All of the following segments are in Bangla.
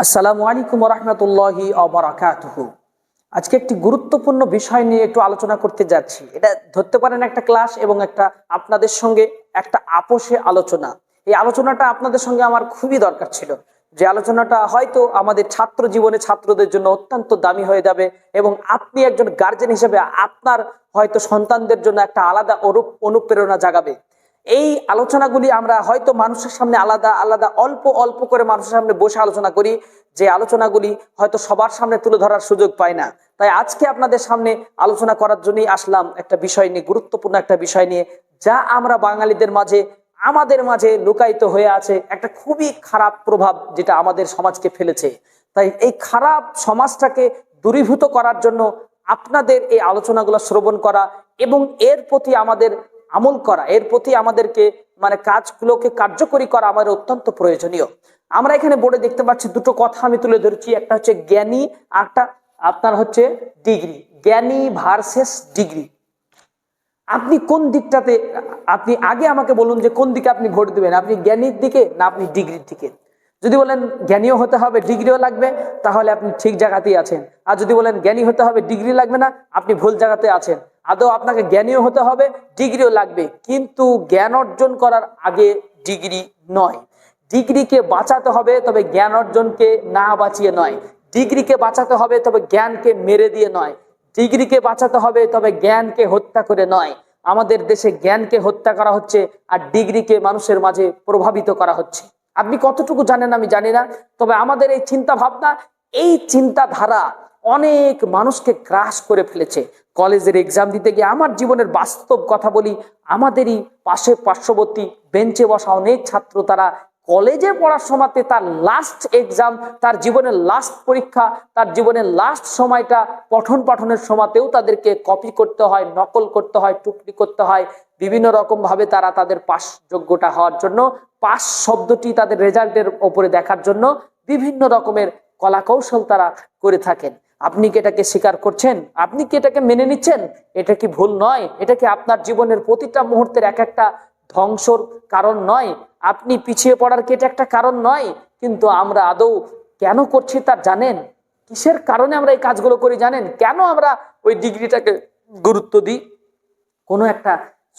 আসসালামু আলাইকুম রহমতুল্লাহি অবরাকাতুহ আজকে একটি গুরুত্বপূর্ণ বিষয় নিয়ে একটু আলোচনা করতে যাচ্ছি। এটা ধরতে পারেন একটা ক্লাস এবং একটা আপনাদের সঙ্গে একটা আপোষে আলোচনা। এই আলোচনাটা আপনাদের সঙ্গে আমার খুবই দরকার ছিল। যে আলোচনাটা হয়তো আমাদের ছাত্র জীবনে ছাত্রদের জন্য অত্যন্ত দামি হয়ে যাবে এবং আপনি একজন গার্জেন হিসেবে আপনার হয়তো সন্তানদের জন্য একটা আলাদা অনু- অনুপ্রেরণা জাগাবে। এই আলোচনাগুলি আমরা হয়তো মানুষের সামনে আলাদা আলাদা, অল্প অল্প করে মানুষের সামনে বসে আলোচনা করি, যে আলোচনাগুলি হয়তো সবার সামনে তুলে ধরার সুযোগ পায় না। তাই আজকে আপনাদের সামনে আলোচনা করার জন্যই আসলাম একটা বিষয় নিয়ে, গুরুত্বপূর্ণ একটা বিষয় নিয়ে, যা আমরা বাঙালিদের মাঝে, আমাদের মাঝে লুকায়িত হয়ে আছে, একটা খুবই খারাপ প্রভাব যেটা আমাদের সমাজকে ফেলেছে। তাই এই খারাপ সমাজটাকে দূরীভূত করার জন্য আপনাদের এই আলোচনাগুলো শ্রবণ করা এবং এর প্রতি আমাদের আমল করা, এর প্রতি আমাদেরকে মানে কাজগুলোকে কার্যকরী করা আমাদের অত্যন্ত প্রয়োজনীয়। আমরা এখানে বোর্ডে দেখতে পাচ্ছি দুটো কথা আমি তুলে ধরেছি, একটা হচ্ছে জ্ঞানী একটা আপনার হচ্ছে ডিগ্রি। জ্ঞানী ভার্সেস ডিগ্রি। আপনি কোন দিকটাতে, আপনি আগে আমাকে বলুন যে কোন দিকে আপনি ভোট দিবেন, আপনি জ্ঞানীর দিকে না আপনি ডিগ্রির দিকে? যদি বলেন জ্ঞানীও হতে হবে, ডিগ্রিও লাগবে, তাহলে আপনি ঠিক জায়গাতেই আছেন। আর যদি বলেন জ্ঞানী হতে হবে, ডিগ্রি লাগবে না, আপনি ভুল জায়গাতে আছেন। আদৌ আপনাকে জ্ঞানীও হতে হবে, ডিগ্রিও লাগবে। কিন্তু জ্ঞান অর্জন করার আগে ডিগ্রি নয়। ডিগ্রিকে বাঁচাতে হবে, তবে জ্ঞান অর্জনকে না বাঁচিয়ে নয়। ডিগ্রিকে বাঁচাতে হবে, তবে জ্ঞানকে মেরে দিয়ে নয়। ডিগ্রিকে বাঁচাতে হবে, তবে জ্ঞানকে হত্যা করে নয়। আমাদের দেশে জ্ঞানকে হত্যা করা হচ্ছে আর ডিগ্রিকে মানুষের মাঝে প্রভাবিত করা হচ্ছে। আপনি কতটুকু জানেন আমি জানি না, তবে আমাদের এই চিন্তা ভাবনা এই চিন্তাধারা অনেক মানুষকে গ্রাস করে ফেলেছে। কলেজের এক্সাম দিতে গিয়ে আমার জীবনের বাস্তব কথা বলি, আমাদেরই পাশে পার্শ্ববর্তী বেঞ্চে বসা অনেক ছাত্র, তারা কলেজে পড়ার সময়তে তার লাস্ট এক্সাম তার জীবনের লাস্ট পরীক্ষা, তার জীবনের লাস্ট সময়টা পঠন পাঠনের সময়তেও তাদেরকে কপি করতে হয়, নকল করতে হয়, টুকরি করতে হয়। বিভিন্ন রকম ভাবে তারা তাদের পাস যোগ্যতা হওয়ার জন্য পাস শব্দটি তাদের রেজাল্টের ওপরে দেখার জন্য বিভিন্ন রকমের কলা কৌশল তারা করে থাকেন। আপনি কি এটাকে স্বীকার করছেন? আপনি কি এটাকে মেনে নিচ্ছেন? এটা কি ভুল নয়? এটা কি আপনার জীবনের প্রতিটা মুহূর্তের এক একটা ধ্বংসর কারণ নয়? আপনি পিছিয়ে পড়ার কি এটা একটা কারণ নয়? কিন্তু আমরা আদৌ কেন করছি তা জানেন? কিসের কারণে আমরা এই কাজগুলো করি জানেন? কেন আমরা ওই ডিগ্রিটাকে গুরুত্ব দিই? কোনো একটা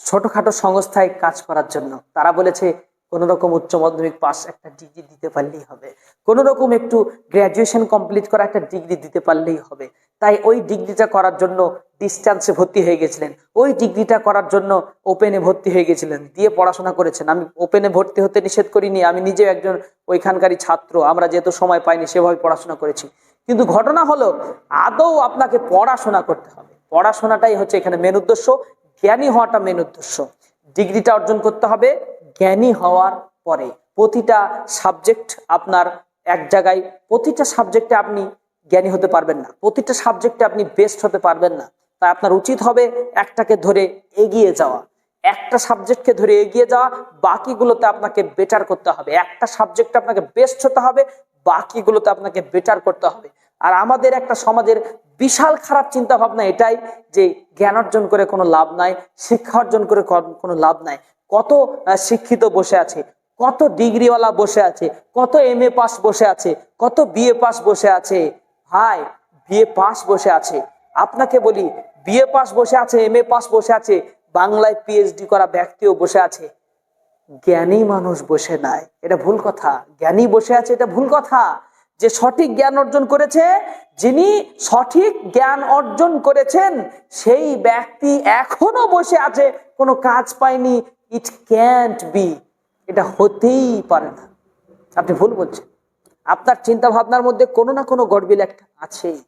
ছোটখাটো সংস্থায় কাজ করার জন্য। তারা বলেছে কোনো রকম উচ্চ মাধ্যমিক পাস একটা ডিগ্রি দিতে পারলেই হবে। কোনো রকম একটু গ্র্যাজুয়েশন কমপ্লিট করা একটা ডিগ্রি দিতে পারলেই হবে। তাই ওই ডিগ্রিটা করার জন্য ডিস্টেন্সে ভর্তি হয়ে গেছিলেন। ওই ডিগ্রিটা করার জন্য ওপেনে ভর্তি হয়ে গেছিলেন। দিয়ে পড়াশোনা করেছেন। আমি ওপেনে ভর্তি হতে নিষেধ করিনি। আমি নিজেও একজন ওইখানকারই ছাত্র। আমরা যেহেতু সময় পাইনি, সেভাবে পড়াশোনা করেছি। কিন্তু ঘটনা হলো, আদৌ আপনাকে পড়াশোনা করতে হবে। পড়াশোনাটাই হচ্ছে এখানে মেন উদ্দেশ্য। জ্ঞানী হওয়াটা মেন উদ্দেশ্য। ডিগ্রিটা অর্জন করতে হবে। জ্ঞানী হওয়ার পরে প্রতিটা সাবজেক্ট আপনার এক জায়গায়, প্রতিটা সাবজেক্টে আপনি জ্ঞানী হতে পারবেন না, প্রতিটা সাবজেক্টে আপনি বেস্ট হতে পারবেন না। তাই আপনার উচিত হবে একটাকে ধরে এগিয়ে যাওয়া। একটা সাবজেক্টকে ধরে এগিয়ে যাওয়া, বাকিগুলোতে আপনাকে বেটার করতে হবে। একটা সাবজেক্টে আপনাকে বেস্ট হতে হবে, বাকিগুলোতে আপনাকে বেটার করতে হবে। আর আমাদের একটা সমাজের বিশাল খারাপ চিন্তা ভাবনা এটাই যে জ্ঞান অর্জন করে কোনো লাভ নাই, শিক্ষা অর্জন করে কোনো লাভ নাই। কত শিক্ষিত বসে আছে, কত ডিগ্রিওয়ালা বসে আছে, কত এম এ পাস বসে আছে, কত বিএ পাস বসে আছে। ভাই বিএ পাস বসে আছে। আপনাকে বলি বিএ পাস বসে আছে এম এ পাস বসে আছে, বাংলায় পিএইচডি করা ব্যক্তিও বসে আছে। জ্ঞানী মানুষ বসে নাই, এটা ভুল কথা। জ্ঞানী বসে আছে, এটা ভুল কথা। যে সঠিক জ্ঞান অর্জন করেছে, যিনি সঠিক জ্ঞান অর্জন করেছেন, সেই ব্যক্তি এখনও বসে আছে, কোনো কাজ পায়নি ইট ক্যান্ট বি এটা হতেই পারে না। আপনি ভুল বলছেন। আপনার চিন্তা ভাবনার মধ্যে কোনো না কোনো গড়বিল একটা আছেই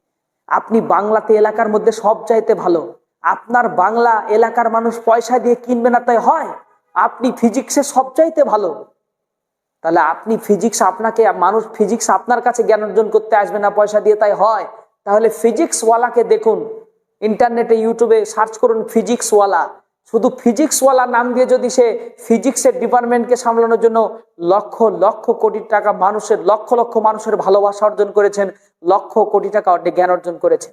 আপনি বাংলাতে এলাকার মধ্যে সব চাইতে ভালো। আপনার বাংলা এলাকার মানুষ পয়সা দিয়ে কিনবে না তাই হয়। আপনি ফিজিক্সে সব চাইতে ভালো। তাহলে আপনি ফিজিক্স আপনাকে, মানুষ ফিজিক্স আপনার কাছে জ্ঞান অর্জন করতে আসবে না পয়সা দিয়ে তাই হয়। তাহলে ফিজিক্স ওয়ালাকে দেখুন। ইন্টারনেটে ইউটিউবে সার্চ করুন ফিজিক্স ওয়ালা। শুধু ফিজিক্স ওয়ালা নাম দিয়ে যদি সে ফিজিক্সের ডিপার্টমেন্টকে সামলানোর জন্য লক্ষ লক্ষ কোটি টাকা মানুষের, লক্ষ লক্ষ মানুষের ভালোবাসা অর্জন করেছেন, লক্ষ কোটি টাকা জ্ঞান অর্জন করেছেন।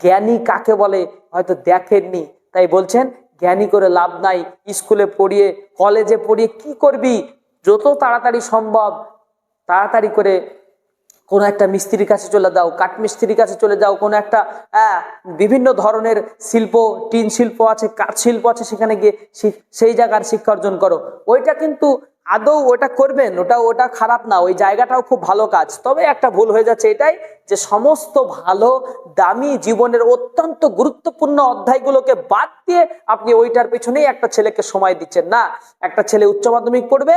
জ্ঞানী কাকে বলে হয়তো দেখেননি, তাই বলছেন, জ্ঞানী করে লাভ নাই, স্কুলে পড়িয়ে, কলেজে পড়িয়ে কি করবি? যত তাড়াতাড়ি সম্ভব, তাড়াতাড়ি করে কোনো একটা মিস্ত্রির কাছে চলে যাও, কাঠ মিস্ত্রির কাছে চলে যাও, কোনো একটা বিভিন্ন ধরনের শিল্প, টিন শিল্প আছে, কাঠ শিল্প আছে, সেখানে গিয়ে সেই জায়গার শিক্ষা অর্জন করো। ওইটা কিন্তু আদৌ ওটা করবেন ওটা ওটা খারাপ না, ওই জায়গাটাও খুব ভালো কাজ। তবে একটা ভুল হয়ে যাচ্ছে এটাই, যে সমস্ত ভালো, দামি জীবনের অত্যন্ত গুরুত্বপূর্ণ অধ্যায়গুলোকে বাদ দিয়ে আপনি ওইটার পেছনেই একটা ছেলেকে সময় দিচ্ছেন। না, একটা ছেলে উচ্চ মাধ্যমিক পড়বে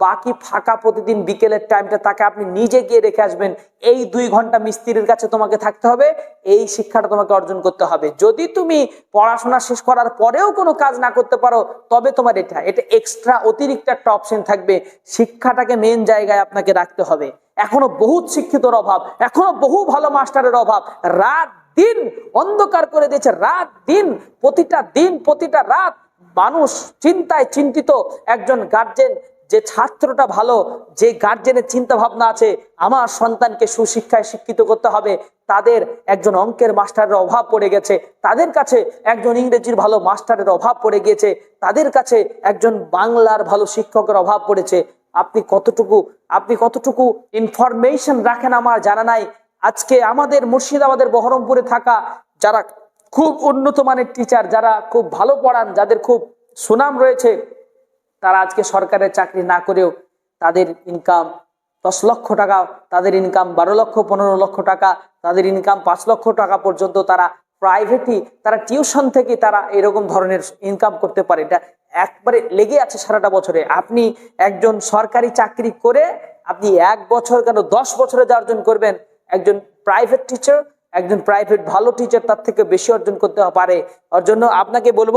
বাকি ফাঁকা প্রতিদিন বিকেলের টাইমটা তাকে আপনি নিজে গিয়ে রেখে আসবেন। এই দুই ঘণ্টা মিস্ত্রির কাছে তোমাকে থাকতে হবে। এই শিক্ষাটা তোমাকে অর্জন করতে হবে। যদি তুমি পড়াশোনা শেষ করার পরেও কোনো কাজ না করতে পারো, তবে তোমার এটা এটা এক্সট্রা অতিরিক্ত একটা অপশন থাকবে। শিক্ষাটাকে মেন জায়গায় আপনাকে রাখতে হবে। এখনও বহুত শিক্ষিতর অভাব, এখনও বহু ভালো মাস্টারের অভাব। রাত দিন অন্ধকার করে দিয়েছে, রাত দিন, প্রতিটা দিন, প্রতিটা রাত মানুষ চিন্তায় চিন্তিত। একজন গার্জেন যে ছাত্রটা ভালো, যে গার্জেনের চিন্তা ভাবনা আছে, আমার সন্তানকে সুশিক্ষায় শিক্ষিত করতে হবে। তাদের একজন অঙ্কের মাস্টারের অভাব পড়ে গেছে। তাদের কাছে একজন ইংরেজির ভালো মাস্টারের অভাব পড়ে গিয়েছে। তাদের কাছে একজন বাংলার ভালো শিক্ষকের অভাব পড়েছে। আপনি কতটুকু আপনি কতটুকু ইনফরমেশন রাখেন আমার জানা নাই। আজকে আমাদের মুর্শিদাবাদের বহরমপুরে থাকা যারা খুব উন্নত মানের টিচার যারা খুব ভালো পড়ান, যাদের খুব সুনাম রয়েছে তারা আজকে সরকারের চাকরি না করেও তাদের ইনকাম দশ লক্ষ টাকা, তাদের ইনকাম বারো লক্ষ, পনেরো লক্ষ টাকা, তাদের ইনকাম পাঁচ লক্ষ টাকা পর্যন্ত তারা প্রাইভেটই তারা টিউশন থেকে তারা এরকম ধরনের ইনকাম করতে পারে। এটা একবারে লেগে আছে সারাটা বছরে। আপনি একজন সরকারি চাকরি করে আপনি এক বছর কেন দশ বছরে যা অর্জন করবেন, একজন প্রাইভেট টিচার একজন প্রাইভেট ভালো টিচার তার থেকে বেশি অর্জন করতে পারে। ওর জন্য আপনাকে বলব,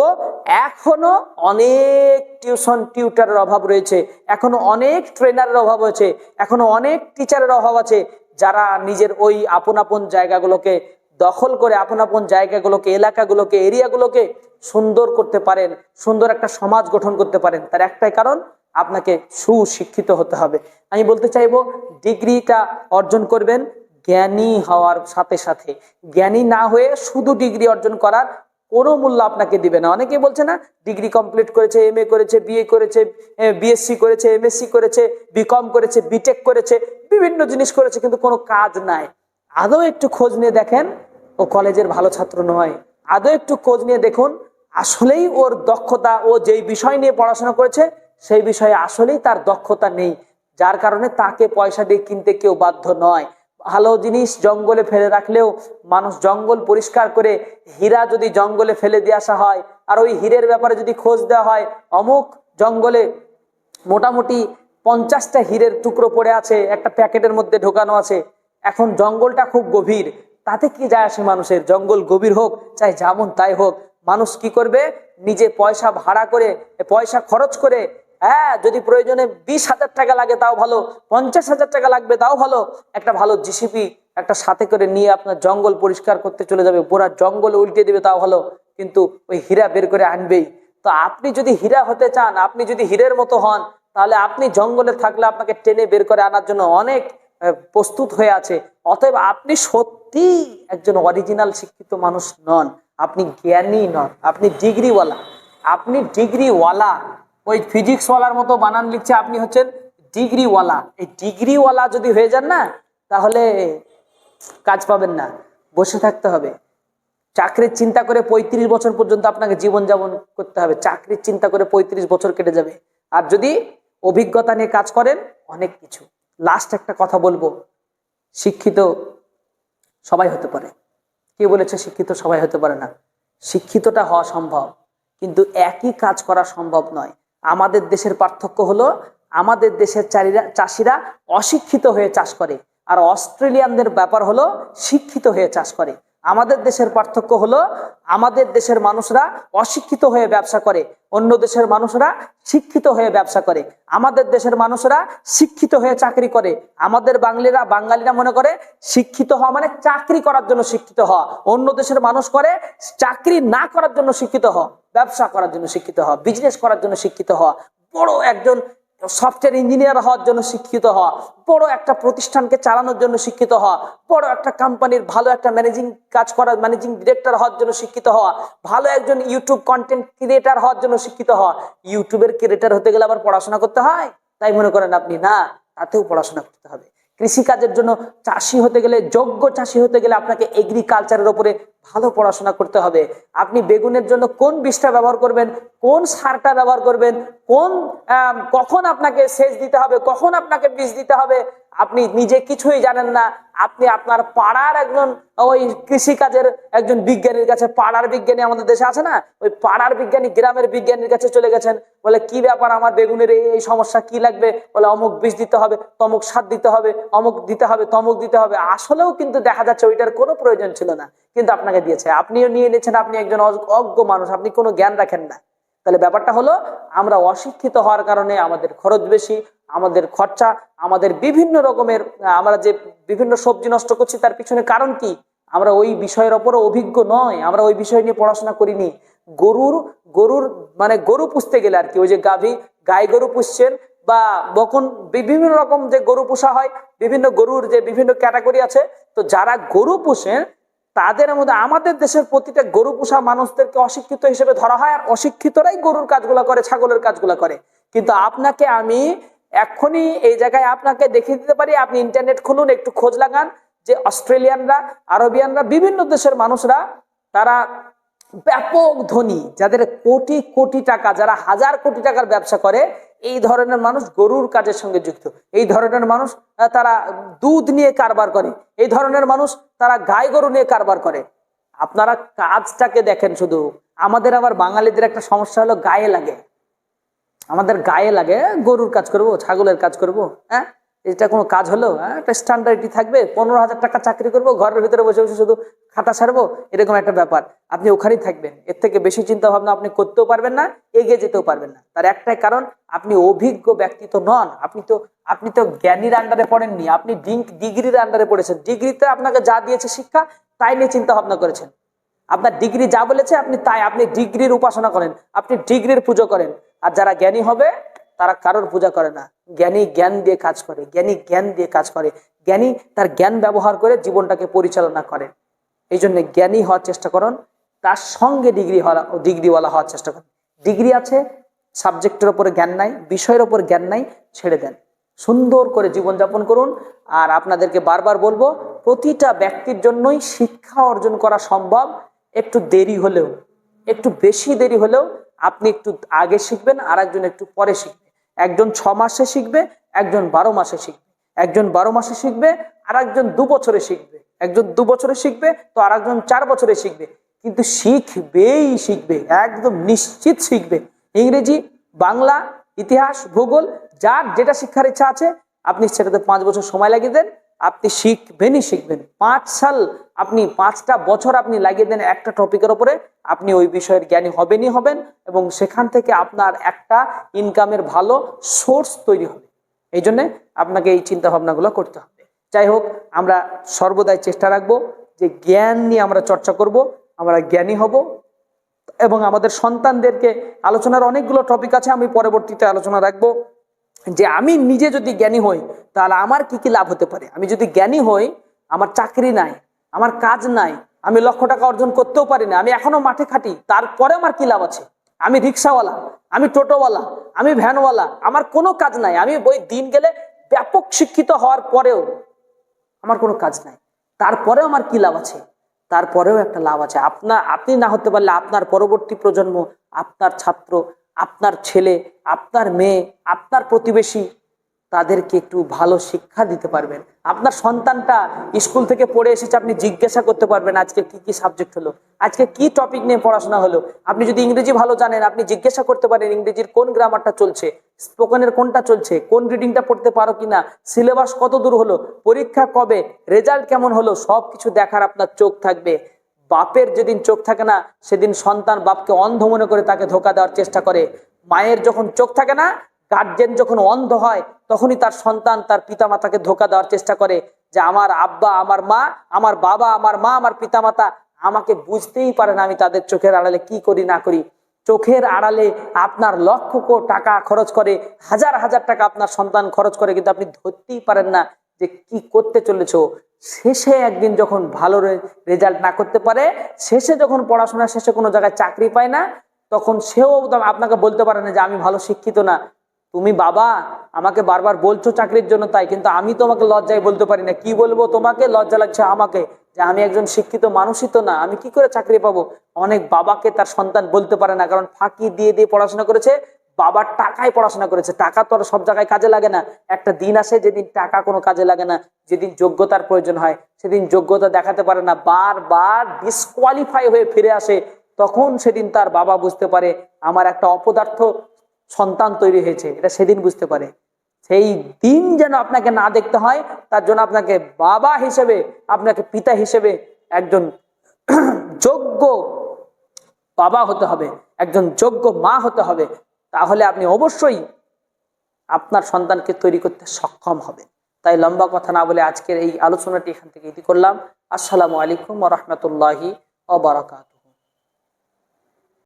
এখনও অনেক টিউশন টিউটারের অভাব রয়েছে। এখনও অনেক ট্রেনারের অভাব আছে। এখনও অনেক টিচারের অভাব আছে। যারা নিজের ওই আপন আপন জায়গাগুলোকে দখল করে, আপন আপন জায়গাগুলোকে, এলাকাগুলোকে, এরিয়াগুলোকে সুন্দর করতে পারেন, সুন্দর একটা সমাজ গঠন করতে পারেন। তার একটাই কারণ, আপনাকে সুশিক্ষিত হতে হবে। আমি বলতে চাইব ডিগ্রিটা অর্জন করবেন জ্ঞানী হওয়ার সাথে সাথে, জ্ঞানী না হয়ে শুধু ডিগ্রি অর্জন করার কোনো মূল্য আপনাকে দিবে না। অনেকে বলছে না, ডিগ্রি কমপ্লিট করেছে এম করেছে বিএ করেছে বিএসসি করেছে এমএসসি করেছে বিকম করেছে বিটেক করেছে, বিভিন্ন জিনিস করেছে, কিন্তু কোনো কাজ নাই। আদৌ একটু খোঁজ নিয়ে দেখেন, ও কলেজের ভালো ছাত্র নয়। আদৌ একটু খোঁজ নিয়ে দেখুন, আসলেই ওর দক্ষতা ও যেই বিষয় নিয়ে পড়াশোনা করেছে, সেই বিষয়ে আসলেই তার দক্ষতা নেই, যার কারণে তাকে পয়সা দিয়ে কিনতে কেউ বাধ্য নয়। ভালো জিনিস জঙ্গলে ফেলে রাখলেও মানুষ জঙ্গল পরিষ্কার করে হীরা যদি জঙ্গলে ফেলে দিয়ে আসা হয়, আর ওই হীরের ব্যাপারে যদি খোঁজ দেওয়া হয়, অমুক জঙ্গলে মোটামুটি পঞ্চাশটা হীরের টুকরো পড়ে আছে, একটা প্যাকেটের মধ্যে ঢোকানো আছে। এখন জঙ্গলটা খুব গভীর, তাতে কি যায় আসে মানুষের? জঙ্গল গভীর হোক, চাই যেমন তাই হোক, মানুষ কি করবে? নিজে পয়সা ভাড়া করে, পয়সা খরচ করে হ্যাঁ যদি প্রয়োজনে বিশ হাজার টাকা লাগে, তাও ভালো। পঞ্চাশ হাজার টাকা লাগবে, তাও ভালো। একটা ভালো জিসিপি একটা সাথে করে নিয়ে আপনার জঙ্গল পরিষ্কার করতে চলে যাবে, পুরা জঙ্গল উল্টে দেবে, তাও ভালো। কিন্তু ওই হীরা বের করে আনবেই। তো আপনি যদি হীরা হতে চান, আপনি যদি হীরের মতো হন, তাহলে আপনি জঙ্গলে থাকলে আপনাকে টেনে বের করে আনার জন্য অনেক প্রস্তুত হয়ে আছে। অতএব আপনি সত্যি একজন অরিজিনাল শিক্ষিত মানুষ নন। আপনি জ্ঞানী নন। আপনি ডিগ্রিওয়ালা আপনি ডিগ্রিওয়ালা ওই ফিজিক্সওয়ালার মতো বানান লিখছে, আপনি হচ্ছেন ডিগ্রিওয়ালা এই ডিগ্রিওয়ালা যদি হয়ে যান না, তাহলে কাজ পাবেন না, বসে থাকতে হবে। চাকরির চিন্তা করে পঁয়ত্রিশ বছর পর্যন্ত আপনাকে জীবন যাপন করতে হবে। চাকরির চিন্তা করে পঁয়ত্রিশ বছর কেটে যাবে। আর যদি অভিজ্ঞতা নিয়ে কাজ করেন, অনেক কিছু। লাস্ট একটা কথা বলব, শিক্ষিত সবাই হতে পারে। কে বলেছে শিক্ষিত সবাই হতে পারে না? শিক্ষিতটা হওয়া সম্ভব, কিন্তু একই কাজ করা সম্ভব নয়। আমাদের দেশের পার্থক্য হলো আমাদের দেশের চারিরা চাষিরা অশিক্ষিত হয়ে চাষ করে। আর অস্ট্রেলিয়ানদের ব্যাপার হলো শিক্ষিত হয়ে চাষ করে। আমাদের দেশের পার্থক্য হলো আমাদের দেশের মানুষরা অশিক্ষিত হয়ে ব্যবসা করে। অন্য দেশের মানুষরা শিক্ষিত হয়ে ব্যবসা করে। আমাদের দেশের মানুষরা শিক্ষিত হয়ে চাকরি করে। আমাদের বাঙালিরা বাঙালিরা মনে করে শিক্ষিত হওয়া মানে চাকরি করার জন্য শিক্ষিত হওয়া। অন্য দেশের মানুষ করে চাকরি না করার জন্য শিক্ষিত হওয়া। ব্যবসা করার জন্য শিক্ষিত হওয়া বিজনেস করার জন্য শিক্ষিত হওয়া, বড় একজন সফটওয়্যার ইঞ্জিনিয়ার হওয়ার জন্য শিক্ষিত হওয়া, বড় একটা প্রতিষ্ঠানকে চালানোর জন্য শিক্ষিত হওয়া, বড় একটা কোম্পানির ভালো একটা ম্যানেজিং কাজ করার ম্যানেজিং ডিরেক্টর হওয়ার জন্য শিক্ষিত হওয়া, ভালো একজন ইউটিউব কন্টেন্ট ক্রিয়েটার হওয়ার জন্য শিক্ষিত হওয়া। ইউটিউবের ক্রিয়েটার হতে গেলে আবার পড়াশোনা করতে হয়। তাই মনে করেন আপনি, না, তাতেও পড়াশোনা করতে হবে। কৃষিকাজের জন্য চাষি হতে গেলে, যোগ্য চাষি হতে গেলে আপনাকে এগ্রিকালচারের উপরে ভালো পড়াশোনা করতে হবে। আপনি বেগুনের জন্য কোন বীজটা ব্যবহার করবেন, কোন সারটা ব্যবহার করবেন, কোন কখন আপনাকে সেচ দিতে হবে, কখন আপনাকে বীজ দিতে হবে আপনি নিজে কিছুই জানেন না। আপনি আপনার পাড়ার একজন, ওই কৃষিকাজের একজন বিজ্ঞানীর কাছে, পাড়ার বিজ্ঞানী আমাদের দেশে আছে না? ওই পাড়ার বিজ্ঞানী গ্রামের বিজ্ঞানীর কাছে চলে গেছেন। বলে, কি ব্যাপার আমার বেগুনের এই সমস্যা, কি লাগবে? বলে, অমুক বীজ দিতে হবে, তমুক সার দিতে হবে, অমুক দিতে হবে, তমুক দিতে হবে। আসলেও কিন্তু দেখা যাচ্ছে ওইটার কোনো প্রয়োজন ছিল না। কিন্তু আপনাকে দিয়েছে। আপনিও নিয়ে নিয়েছেন, আপনি একজন অজ- অজ্ঞ মানুষ, আপনি কোনো জ্ঞান রাখেন না। তাহলে ব্যাপারটা হলো, আমরা অশিক্ষিত হওয়ার কারণে আমাদের খরচ বেশি, আমাদের খরচা, আমাদের বিভিন্ন রকমের আমরা যে বিভিন্ন সবজি নষ্ট করছি তার পিছনে কারণ কি? আমরা ওই বিষয়ের ওপরও অভিজ্ঞ নয়, আমরা ওই বিষয় নিয়ে পড়াশোনা করিনি। গরুর গরুর মানে গরু পুষতে গেলে আর কি, ওই যে গাভী, গাই গরু পুষছেন বা বকন, বি- বিভিন্ন রকম যে গরু পোষা হয়, বিভিন্ন গরুর যে বিভিন্ন ক্যাটাগরি আছে, তো যারা গরু পুষেন তাদের মধ্যে আমাদের দেশের প্রতিটা গরু পোষা মানুষদেরকে অশিক্ষিত হিসেবে ধরা হয় আর অশিক্ষিতরাই গরুর কাজগুলো করে, ছাগলের কাজগুলো করে। কিন্তু আপনাকে আমি এখনই এই জায়গায় আপনাকে দেখিয়ে দিতে পারি, আপনি ইন্টারনেট খুলুন, একটু খোঁজ লাগান যে অস্ট্রেলিয়ানরা, আরবিয়ানরা, বিভিন্ন দেশের মানুষরা, তারা ব্যাপক ধনী, যাদের কোটি কোটি টাকা, যারা হাজার কোটি টাকার ব্যবসা করে, এই ধরনের মানুষ গরুর কাজের সঙ্গে যুক্ত। এই ধরনের মানুষ তারা দুধ নিয়ে কারবার করে। এই ধরনের মানুষ, তারা গাই গরু নিয়ে কারবার করে। আপনারা কাজটাকে দেখেন শুধু। আমাদের আবার বাঙালিদের একটা সমস্যা হলো গায়ে লাগে। আমাদের গায়ে লাগে গরুর কাজ করব, ছাগলের কাজ করব হ্যাঁ? এটা কোনো কাজ হলো? হ্যাঁ একটা স্ট্যান্ডার্ডই থাকবে। পনেরো হাজার টাকা চাকরি করব, ঘরের ভিতরে বসে বসে শুধু খাতা সারবো, এরকম একটা ব্যাপার। আপনি ওখানেই থাকবেন। এর থেকে বেশি চিন্তা ভাবনা আপনি করতেও পারবেন না, এগিয়ে যেতেও পারবেন না। তার একটাই কারণ, আপনি অভিজ্ঞ ব্যক্তি তো নন। আপনি তো আপনি তো জ্ঞানীর আন্ডারে পড়েননি। আপনি ডিগ্রির আন্ডারে পড়েছেন। ডিগ্রিতে আপনাকে যা দিয়েছে শিক্ষা, তাই নিয়ে চিন্তা ভাবনা করেছেন। আপনার ডিগ্রি যা বলেছে, আপনি তাই, আপনি ডিগ্রির উপাসনা করেন। আপনি ডিগ্রির পুজো করেন। আর যারা জ্ঞানী হবে তারা কারোর পূজা করে না। জ্ঞানী জ্ঞান দিয়ে কাজ করে, জ্ঞানী জ্ঞান দিয়ে কাজ করে। জ্ঞানী তার জ্ঞান ব্যবহার করে জীবনটাকে পরিচালনা করে। এই জন্য জ্ঞানী হওয়ার চেষ্টা করুন, তার সঙ্গে ডিগ্রি হওয়া ডিগ্রিওয়ালা হওয়ার চেষ্টা করুন। ডিগ্রি আছে, সাবজেক্টের ওপরে জ্ঞান নাই, বিষয়ের ওপর জ্ঞান নাই, ছেড়ে দেন। সুন্দর করে জীবনযাপন করুন। আর আপনাদেরকে বারবার বলব, প্রতিটা ব্যক্তির জন্যই শিক্ষা অর্জন করা সম্ভব। একটু দেরি হলেও, একটু বেশি দেরি হলেও আপনি একটু আগে শিখবেন আর একজন একটু পরে শিখবে একজন ছ মাসে শিখবে, একজন বারো মাসে শিখবে। একজন বারো মাসে শিখবে আর একজন দু বছরে শিখবে। একজন দু বছরে শিখবে, তো আর একজন চার বছরে শিখবে। কিন্তু শিখবেই শিখবে, একদম নিশ্চিত শিখবে। ইংরেজি, বাংলা, ইতিহাস, ভূগোল, যার যেটা শিক্ষার ইচ্ছা আছে, আপনি সেটাতে পাঁচ বছর সময় লাগিয়ে দেন। আপনি শিখবেনই শিখবেন। পাঁচ সাল আপনি, পাঁচটা বছর আপনি লাগিয়ে দেন একটা টপিকের ওপরে, আপনি ওই বিষয়ের জ্ঞানী হবেনই হবেন এবং সেখান থেকে আপনার একটা ইনকামের ভালো সোর্স তৈরি হবে। এই জন্যে আপনাকে এই চিন্তা ভাবনাগুলো করতে হবে। যাই হোক, আমরা সর্বদাই চেষ্টা রাখব যে জ্ঞান নিয়ে আমরা চর্চা করব, আমরা জ্ঞানী হব এবং আমাদের সন্তানদেরকে আলোচনার অনেকগুলো টপিক আছে, আমি পরবর্তীতে আলোচনা রাখব। যে আমি নিজে যদি জ্ঞানী হই তাহলে আমার কি কি লাভ হতে পারে? আমি যদি জ্ঞানী হই, আমার চাকরি নাই, আমার কাজ নাই, আমি লক্ষ টাকা অর্জন করতেও পারি না, আমি এখনও মাঠে খাটি, তারপরে আমার কি লাভ আছে? আমি রিক্সাওয়ালা, আমি টোটোওয়ালা, আমি ভ্যানওয়ালা, আমার কোনো কাজ নাই, আমি ওই দিন গেলে ব্যাপক শিক্ষিত হওয়ার পরেও আমার কোনো কাজ নাই। তারপরেও আমার কি লাভ আছে? তারপরেও একটা লাভ আছে। আপনার আপনি না হতে পারলে আপনার পরবর্তী প্রজন্ম, আপনার ছাত্র, আপনার ছেলে, আপনার মেয়ে, আপনার প্রতিবেশী তাদেরকে একটু ভালো শিক্ষা দিতে পারবেন। আপনার সন্তানটা স্কুল থেকে পড়ে এসেছে, আপনি জিজ্ঞাসা করতে পারবেন আজকে কি কি সাবজেক্ট হলো, আজকে কি টপিক নিয়ে পড়াশোনা হলো। আপনি যদি ইংরেজি ভালো জানেন, আপনি জিজ্ঞাসা করতে পারেন ইংরেজির কোন গ্রামারটা চলছে স্পোকেনের কোনটা চলছে, কোন রিডিংটা পড়তে পারো কিনা সিলেবাস কত দূর হলো, পরীক্ষা কবে রেজাল্ট কেমন হলো সব কিছু দেখার আপনার চোখ থাকবে। বাপের যেদিন চোখ থাকে না, সেদিন সন্তান বাপকে অন্ধ মনে করে তাকে ধোকা দেওয়ার চেষ্টা করে। মায়ের যখন চোখ থাকে না গার্জেন যখন অন্ধ হয়, তখনই তার সন্তান তার পিতামাতাকে ধোকা দেওয়ার চেষ্টা করে যে, আমার আব্বা, আমার মা, আমার বাবা, আমার মা, আমার পিতামাতা, আমাকে বুঝতেই পারে না আমি তাদের চোখের আড়ালে কি করি, না করি। চোখের আড়ালে আপনার লক্ষ টাকা খরচ করে, হাজার হাজার টাকা আপনার সন্তান খরচ করে, কিন্তু আপনি ধরতেই পারেন না যে, কি করতে চলেছ। শেষে একদিন যখন ভালো রেজাল্ট না করতে পারে, শেষে যখন পড়াশোনা শেষে কোনো জায়গায় চাকরি পায় না, তখন সেও আপনাকে বলতে পারে না যে, আমি ভালো শিক্ষিত না। তুমি বাবা, আমাকে বারবার বলছো চাকরির জন্য তাই, কিন্তু আমি তোমাকে লজ্জায় বলতে পারি না। কি বলব তোমাকে? লজ্জা লাগছে আমাকে যে আমি একজন শিক্ষিত মানুষই তো না, আমি কি করে চাকরি পাবো? অনেক বাবাকে তার সন্তান বলতে পারে না, কারণ ফাঁকি দিয়ে দিয়ে পড়াশোনা করেছে, বাবার টাকায় পড়াশোনা করেছে। টাকা তো আর সব জায়গায় কাজে লাগে না। একটা দিন আসে যেদিন টাকা কোনো কাজে লাগে না, যেদিন যোগ্যতার প্রয়োজন হয়, সেদিন যোগ্যতা দেখাতে পারে না, বারবার ডিসকোয়ালিফাই হয়ে ফিরে আসে। তখন সেদিন তার বাবা বুঝতে পারে, আমার একটা অপদার্থ সন্তান তৈরি হয়েছে, এটা সেদিন বুঝতে পারে। সেই দিন যেন আপনাকে না দেখতে হয়, তার জন্য আপনাকে বাবা হিসেবে, আপনাকে পিতা হিসেবে একজন যোগ্য বাবা হতে হবে, একজন যোগ্য মা হতে হবে। তাহলে আপনি অবশ্যই আপনার সন্তানকে তৈরি করতে সক্ষম হবে তাই লম্বা কথা না বলে আজকের এই আলোচনাটি এখান থেকে ইতি করলাম। আসসালামু আলাইকুম রহমতুল্লাহি ও বারাকাত